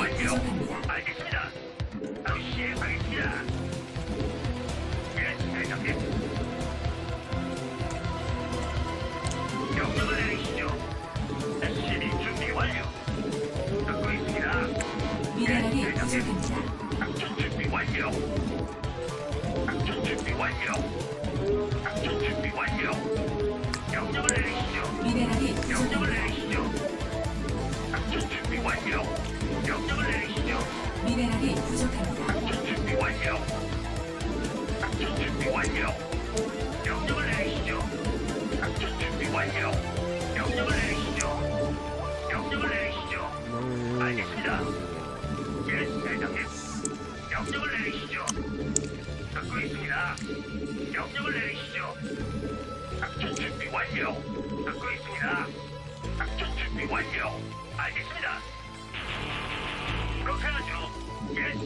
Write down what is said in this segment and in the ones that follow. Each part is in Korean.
알겠습니다. 바로 시행하겠습니다. 예, 대장님. 명령을 내리시죠. SCB 준비 완료. 듣고 있습니다. 미네랄이 부족합니다. 작전 준비 완료. 작전 준비 완료. 작전 준비 완료. 명령을 내리시죠. 미네랄이 명령을 부족합니다. 내리시죠. 작전 준비 완료. 명령을 내리시죠. 미네랄이 부족합니다. 작전 준비 완료. 작전 준비 완료. 명령을 내리시죠. 작전 준비 완료.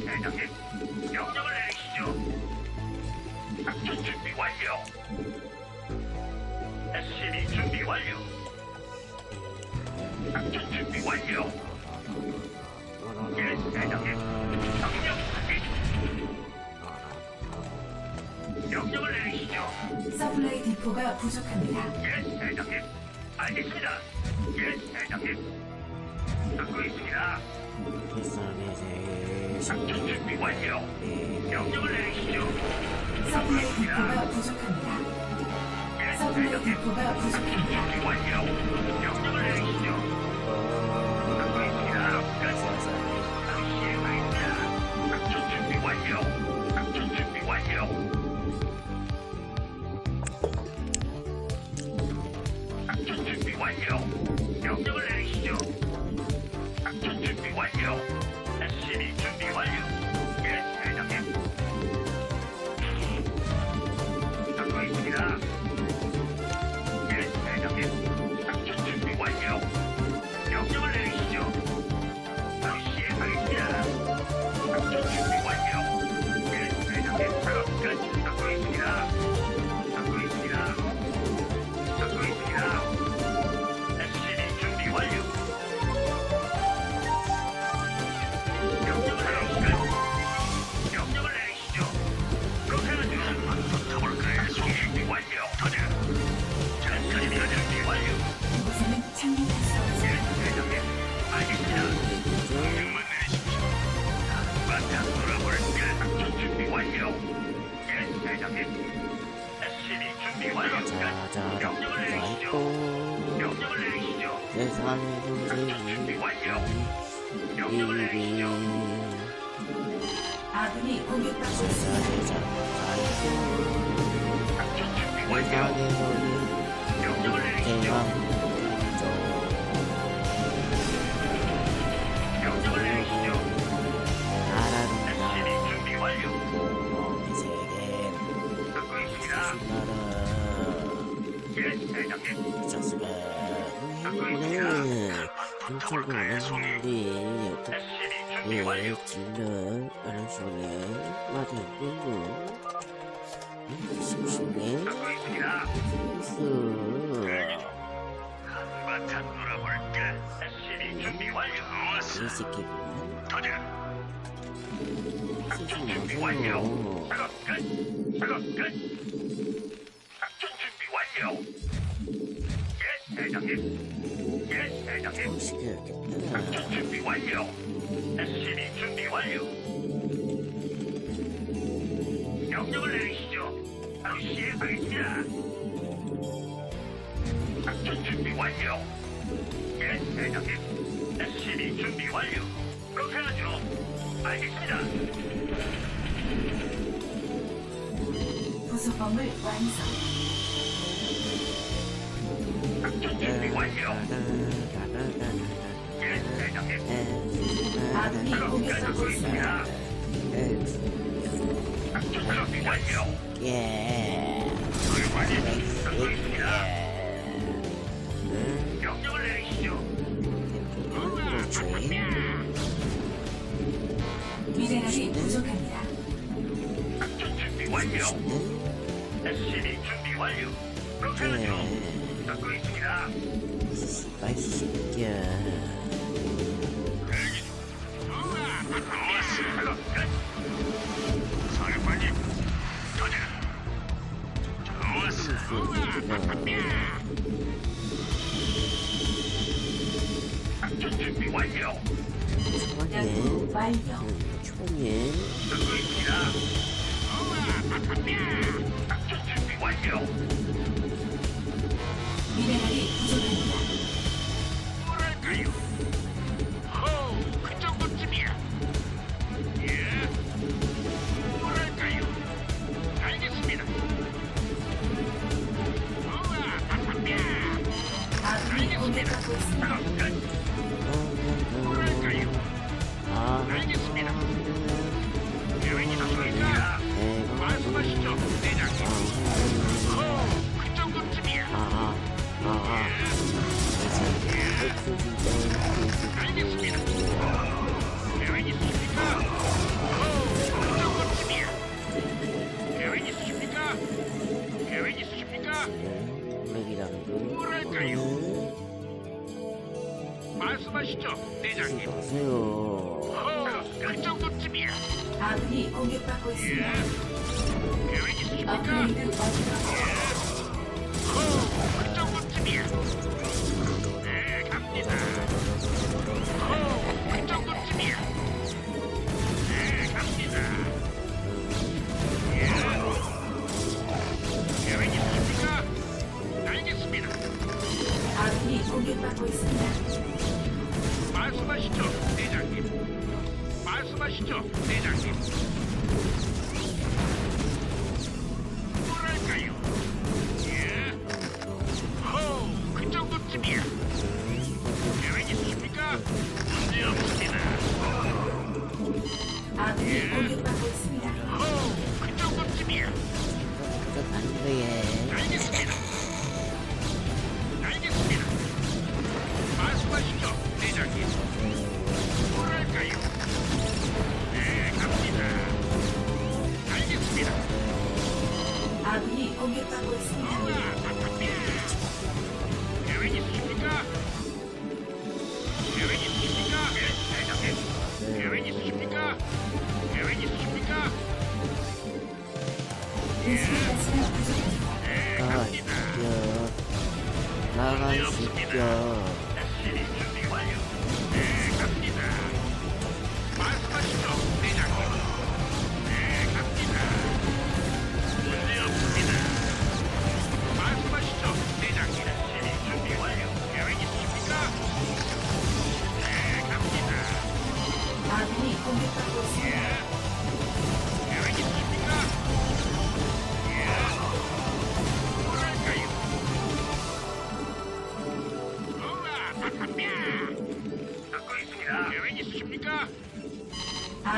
대장님. 명령을 내리시죠. 작전 준비 완료. SCB 준비 완료. 작전 준비 완료. 예, 대장님. 명령 확인. 명령을 내리시죠. 서플라이 디포가 부족합니다. 예, 대장님. 알겠습니다. 예, 대장님. 듣고 있습니다. 작전 준비 완료. 명령을 내리시죠. 서플라이 디포가 부족합니다. 예, 서플라이 대장님. 디포가 부족합니다. 준비 완료. 대장님. SCB 준비 완료. 명령을 내리시죠. 세상의. 명령을 내리시죠. 아군이 공격받고 있습니다. 준비 완료. 명령 듣고 있습니다. 한바탕 놀아볼까? SCB 준비 완료. 좋았어. 터져. 작전 준비 완료. 작업 끝. 작업 끝. 작전 준비 완료. 예, 대장님. 예, 대장님. 작전 준비 완료. SCB 준비 완료. 명령을 내리시죠. 바로 시행하겠습니다. 작전 준비 완료. 예, 대장님. SCB 준비 완료. 그렇게 하죠. 알겠습니다. 부속범을 완성. 작전 준비 완료. 예, 대장님. 아군이 공격받고 있습니다. 준비 완료. 예. 불만이 듣고 있습니다. 명령을 내리시죠. 미네랄이 부족합니다. 작전 준비 완료. SCB 준비 완료. 그렇게 하죠. 듣고 있습니다. 대기 중. 준 말씀하시죠, 대장님. 가세요. 호, 그 정도쯤이야. 아군이 공격받고 예. 있습니다. 계획 있으십니까? 업그레이드 완료. 호, 그 정도쯤이야. 나가. 시켜. 나가, 시켜.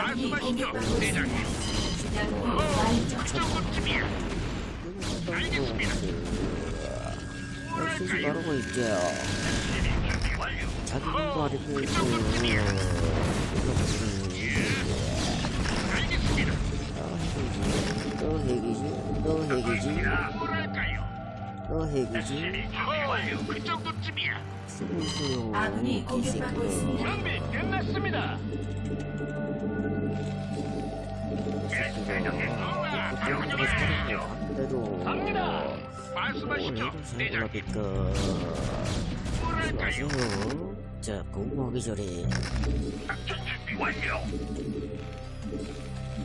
아군이 말씀하시죠, 공격받고 대장님. 있습니다. 호, 완료. 그 정도쯤이야. 알겠습니다. 쓰지 뭐랄까요? 말고 있게요. 준비 완료. 자기 호, 말이 그 정도쯤이야. 알겠습니다. 또 핵이지? 또 핵이지? 있습니다. 뭐랄까요? 또 핵이지? 준비 완료. 그 정도쯤이야. 쓰고 있어요. 아군이 공격받고 있습니다. 준비 끝났습니다. 내리시죠. 대로 갑니다. 말씀하시죠, 대장님. 뭐랄까요? 자, 공부하기 전에 작전 준비 완료.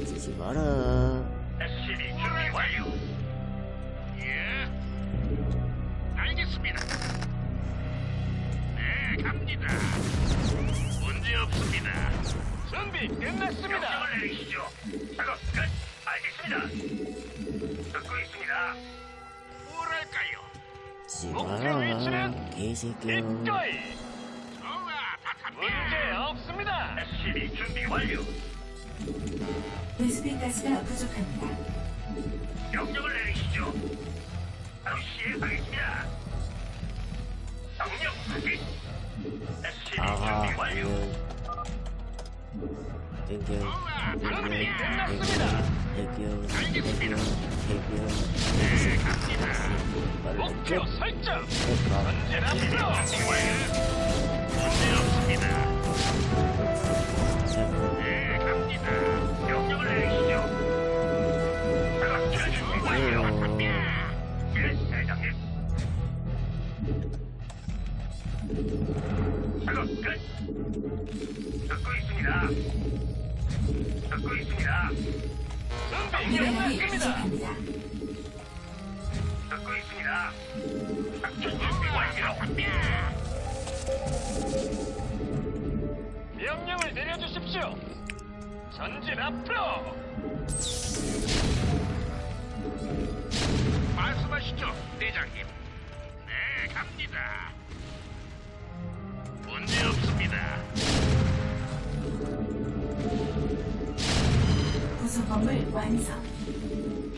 쓰지 마라. SCV 준비 완료. 예. 알겠습니다. 네, 갑니다. 준비 끝났습니다. 명령을 내리시죠. 작업 끝. 알겠습니다. 듣고 있습니다. 뭐랄까요? 목표. 위치는 개새끼야. 입가이. 좋아, 바탕 문제 없습니다. SCV 준비 완료. 인수인가스가 부족합니다. 명령을 내리시죠. 바로 시행하겠습니다. 명령 확인. 아하, 준비 완료. 알겠습니다. 변경, 네, 갑니다. 변경, 목표 설정. 가. 언제나 불러. 문제 없습니다. 명령을 내려주십시오. 전진 앞으로. 말씀하시죠, 대장님. 건물 완성.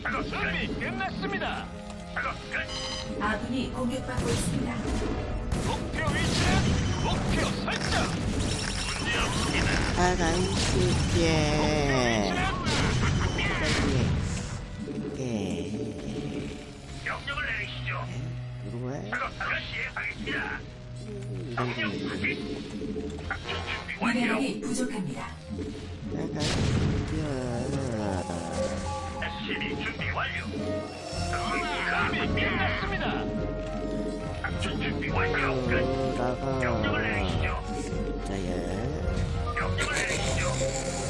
작업 준비 끝났습니다. 작업 끝. 아군이 공격받고 있습니다. 목표 위치는 목표 설정. 문제 없습니다. 빨간 시계. 예. 명령을 내리시죠. 누구야? 작업 바로 시행하겠습니다. 미네랄이 부족합니다. 준비 완료. 다가. 어, 자, 예. 준비